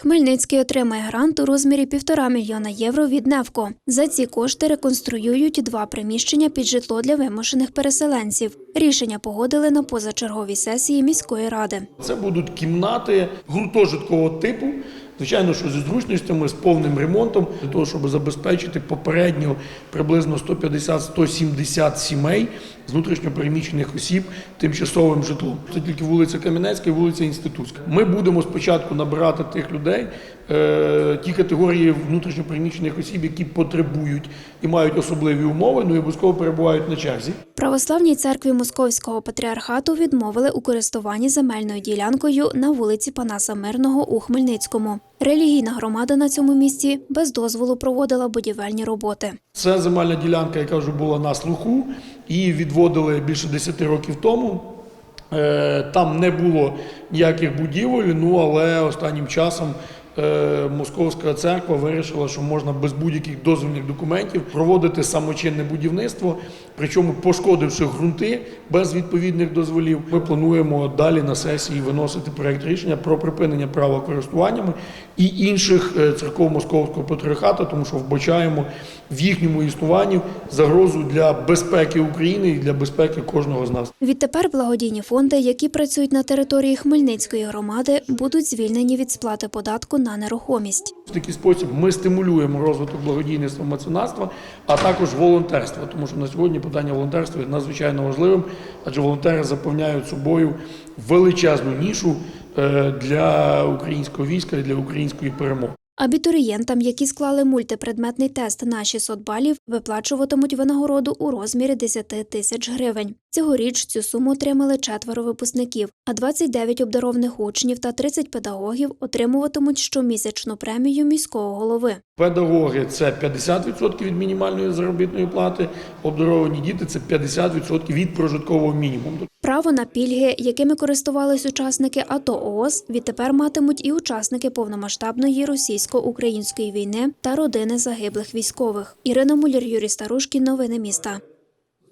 Хмельницький отримає грант у розмірі півтора мільйона євро від НЕВКО. За ці кошти реконструюють два приміщення під житло для вимушених переселенців. Рішення погодили на позачерговій сесії міської ради. Це будуть кімнати гуртожиткового типу. Звичайно, що зі зручностями, з повним ремонтом, для того, щоб забезпечити попередньо приблизно 150-170 сімей з внутрішньопереміщених осіб тимчасовим житлом. Це тільки вулиця Кам'янецька і вулиця Інститутська. Ми будемо спочатку набирати тих людей, е, ті категорії внутрішньопереміщених осіб, які потребують і мають особливі умови, ну і обов'язково перебувають на черзі. Православній церкві Московського патріархату відмовили у користуванні земельною ділянкою на вулиці Панаса Мирного у Хмельницькому. Релігійна громада на цьому місці без дозволу проводила будівельні роботи. Це земельна ділянка, яка вже була на слуху, її відводили більше 10 років тому. Е, Там не було ніяких будівель, ну але останнім часом Московська церква вирішила, що можна без будь-яких дозвільних документів проводити самочинне будівництво, причому пошкодивши ґрунти без відповідних дозволів. Ми плануємо далі на сесії виносити проект рішення про припинення права користуваннями і інших е, церков Московського патріархату, тому що вбачаємо в їхньому існуванні загрозу для безпеки України і для безпеки кожного з нас. Відтепер благодійні фонди, які працюють на території Хмельницької громади, будуть звільнені від сплати податку на нерухомість. В такий спосіб ми стимулюємо розвиток благодійництва меценатства, а також волонтерства, тому що на сьогодні питання волонтерства є надзвичайно важливим, адже волонтери заповняють собою величезну нішу е, для українського війська і для української перемоги. Абітурієнтам, які склали мультипредметний тест на 600 балів, виплачуватимуть винагороду у розмірі 10 тисяч гривень. Цьогоріч цю суму отримали четверо випускників, а 29 обдарованих учнів та 30 педагогів отримуватимуть щомісячну премію міського голови. Педагоги це 50% від мінімальної заробітної плати, обдаровані діти це 50% від прожиткового мінімуму. Право на пільги, якими користувались учасники АТО ООС, відтепер матимуть і учасники повномасштабної російсько-української війни та родини загиблих військових. Ірина Муляр, Юрій Старушкін. Новини міста.